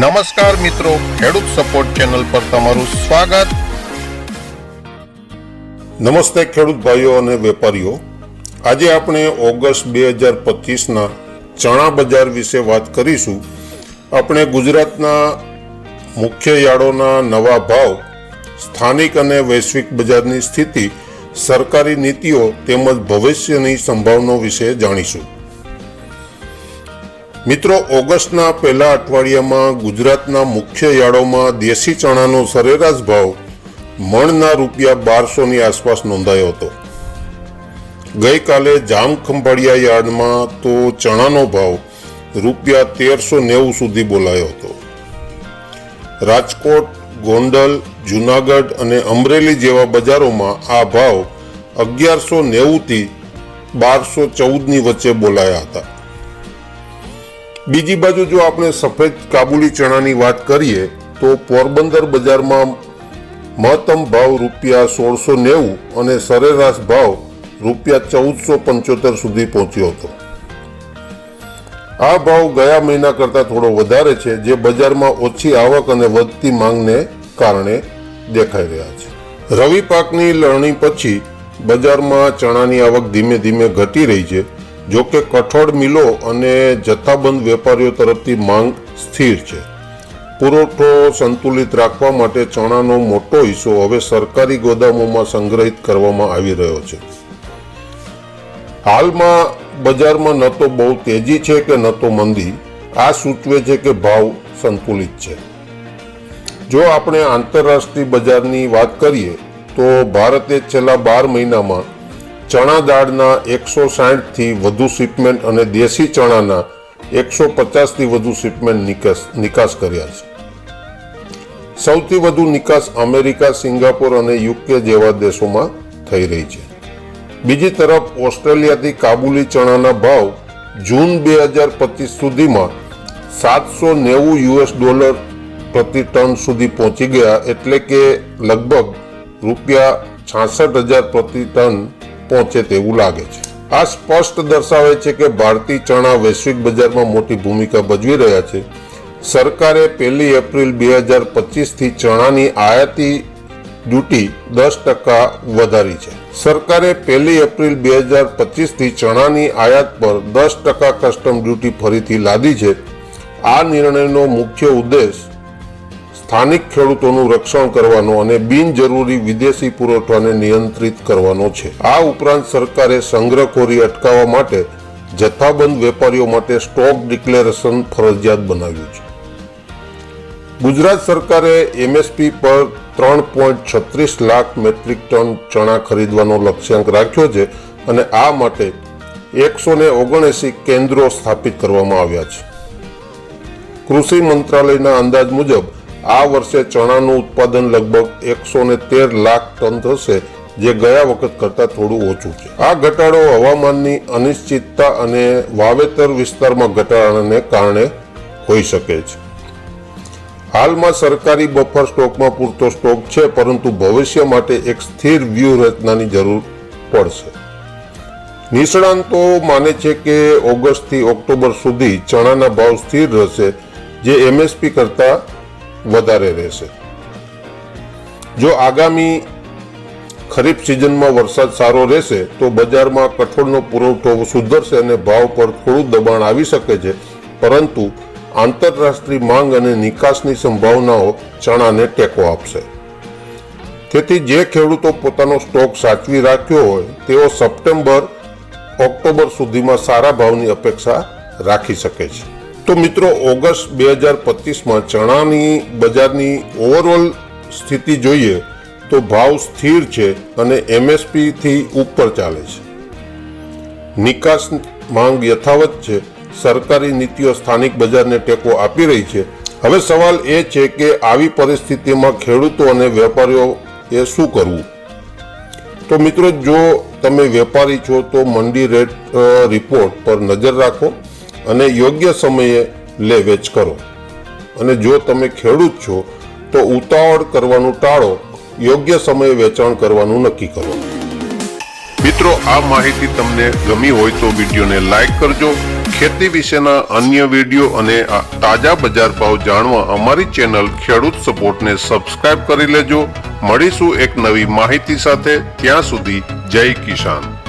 નમસ્કાર મિત્રો, ખેડૂત સપોર્ટ ચેનલ પર તમારું સ્વાગત. નમસ્તે ખેડૂત ભાઈઓ અને વેપારીઓ. આજે આપણે ઓગસ્ટ બે હજાર પચીસના ચણા બજાર વિશે વાત કરીશું. આપણે ગુજરાતના મુખ્ય યાર્ડોના નવા ભાવ, સ્થાનિક અને વૈશ્વિક બજારની સ્થિતિ, સરકારી નીતિઓ તેમજ ભવિષ્યની સંભાવનાઓ વિશે જાણીશું. મિત્રો, ઓગસ્ટના પહેલા અઠવાડિયામાં ગુજરાતના મુખ્ય યાર્ડોમાં દેશી ચણાનો સરેરાશ ભાવ મણના રૂપિયા બારસોની આસપાસ નોંધાયો હતો. ગઈકાલે જામખંભાળિયા યાર્ડમાં તો ચણાનો ભાવ રૂપિયા તેરસો નેવું સુધી બોલાયો હતો. રાજકોટ, ગોંડલ, જુનાગઢ અને અમરેલી જેવા બજારોમાં આ ભાવ અગિયારસો નેવુંથી બારસો ચૌદની વચ્ચે બોલાયા હતા. બીજી બાજુ જો આપણે સફેદ કાબુલી ચણાની વાત કરીએ, તો પોરબંદર બજારમાં મહત્તમ ભાવ રૂપિયા સોળસો નેવું અને સરેરાશ ભાવ રૂપિયા ચૌદસો પંચોતેર સુધી પહોંચ્યો હતો. આ ભાવ ગયા મહિના કરતાં થોડો વધારે છે, જે બજારમાં ઓછી આવક અને વધતી માંગને કારણે દેખાઈ રહ્યા છે. રવિ પાકની લણણી પછી બજારમાં ચણાની આવક ધીમે ધીમે ઘટી રહી છે. જો કે કઠોળ મિલો અને જથ્થાબંધ વેપારીઓ તરફથી માંગ સ્થિર છે. પુરવઠો સંતુલિત રાખવા માટે ચણાનો મોટો હિસ્સો હવે સરકારી ગોદામોમાં સંગ્રહિત કરવામાં આવી રહ્યો છે. હાલમાં બજારમાં ન તો બહુ તેજી છે કે ન તો મંદી. આ સૂચવે છે કે ભાવ સંતુલિત છે. જો આપણે આંતરરાષ્ટ્રીય બજારની વાત કરીએ, તો ભારતે છેલ્લા બાર મહિનામાં ચણા દાળના એકસો સાઠથી વધુ શિપમેન્ટ અને દેશી ચણાના એકસો પચાસથી વધુ શિપમેન્ટ નિકાસ નિકાસ કર્યા છે. સૌથી વધુ નિકાસ અમેરિકા, સિંગાપોર અને યુકે જેવા દેશોમાં થઈ રહી છે. બીજી તરફ ઓસ્ટ્રેલિયાથી કાબુલી ચણાના ભાવ જૂન બે હજાર પચીસ સુધીમાં સાતસો નેવું યુએસ ડોલર પ્રતિ ટન સુધી પહોંચી ગયા, એટલે કે લગભગ રૂપિયા છાસઠ હજાર પ્રતિ ટન પહોંચે તેવું લાગે છે. આ સ્પષ્ટ દર્શાવે છે કે ભારતીય ચણા વૈશ્વિક બજારમાં મોટી ભૂમિકા ભજવી રહ્યા છે. સરકારે પહેલી એપ્રિલ બે હજાર પચીસથી ચણાની આયાતી ડ્યુટી દસ ટકા વધારી છે. સરકારે પહેલી એપ્રિલ બે હજાર પચીસથી ચણાની આયાત પર દસ ટકા કસ્ટમ ડ્યુટી ફરીથી લાદી છે. આ નિર્ણયનો મુખ્ય ઉદ્દેશ સ્થાનિક ખેડૂતોનું રક્ષણ કરવાનો અને બિનજરૂરી વિદેશી પુરવઠાને નિયંત્રિત કરવાનો છે. આ ઉપરાંત સરકારે સંગ્રહખોરી અટકાવવા માટે જથ્થાબંધ વેપારીઓ માટે સ્ટોક ડિક્લેરેશન ફરજિયાત બનાવ્યું છે. ગુજરાત સરકારે એમએસપી પર ત્રણ પોઈન્ટ છત્રીસ લાખ મેટ્રિક ટન ચણા ખરીદવાનો લક્ષ્યાંક રાખ્યો છે અને આ માટે એકસો ને ઓગણએસી કેન્દ્રો સ્થાપિત કરવામાં આવ્યા છે. કૃષિ મંત્રાલયના અંદાજ મુજબ આ વર્ષે ચણાનું ઉત્પાદન લગભગ એકસો લાખ ટન થશે, જે ગયા વખત કરતાં થોડું ઓછું છે. આ ઘટાડો હવામાનની અનિશ્ચિતતા અને વાવેતર વિસ્તારમાં ઘટાડાને કારણે હોઈ શકે છે. હાલમાં સરકારી બફર સ્ટોકમાં પૂરતો સ્ટોક છે, પરંતુ ભવિષ્ય માટે એક સ્થિર વ્યૂહરચનાની જરૂર પડશે. નિષ્ણાંતો માને છે કે ઓગસ્ટથી ઓક્ટોબર સુધી ચણાના ભાવ સ્થિર રહેશે, જે એમએસપી કરતાં વધારે રહેશે. જો આગામી ખરીફ સિઝનમાં વરસાદ સારો રહેશે, તો બજારમાં કઠોળનો પુરવઠો સુધરશે અને ભાવ પર થોડું દબાણ આવી શકે છે. પરંતુ આંતરરાષ્ટ્રીય માંગ અને નિકાસની સંભાવનાઓ ચણાને ટેકો આપશે. તેથી જે ખેડૂતો પોતાનો સ્ટોક સાચવી રાખ્યો હોય, તેઓ સપ્ટેમ્બર, ઓક્ટોબર સુધીમાં સારા ભાવની અપેક્ષા રાખી શકે છે. તો મિત્રો, ઓગસ્ટ બે હજાર પચીસમાં ચણાની બજારની ઓવરઓલ સ્થિતિ જોઈએ તો ભાવ સ્થિર છે અને એમએસપીથી ઉપર ચાલે છે. નિકાસ માંગ યથાવત છે. સરકારી નીતિઓ સ્થાનિક બજારને ટેકો આપી રહી છે. હવે સવાલ એ છે કે આવી પરિસ્થિતિમાં ખેડૂતો અને વેપારીઓ એ શું કરવું? તો મિત્રો, જો તમે વેપારી છો તો મંડી રેટ રિપોર્ટ પર નજર રાખો. અને યોગ્ય સમયે લે વેચ કરો. અને જો તમે ખેડૂત છો, તો ઉતાવળ કરવાનું ટાળો, યોગ્ય સમયે વેચાણ કરવાનું નક્કી કરો. મિત્રો, આ માહિતી તમને ગમી હોય તો વિડીયોને લાઇક કરજો. ખેતી વિશેના અન્ય વીડિયો અને તાજા બજાર ભાવ જાણવા અમારી ચેનલ ખેડૂત સપોર્ટને સબસ્ક્રાઇબ કરી લેજો. મળીશું એક નવી માહિતી સાથે. ત્યાં સુધી જય કિસાન.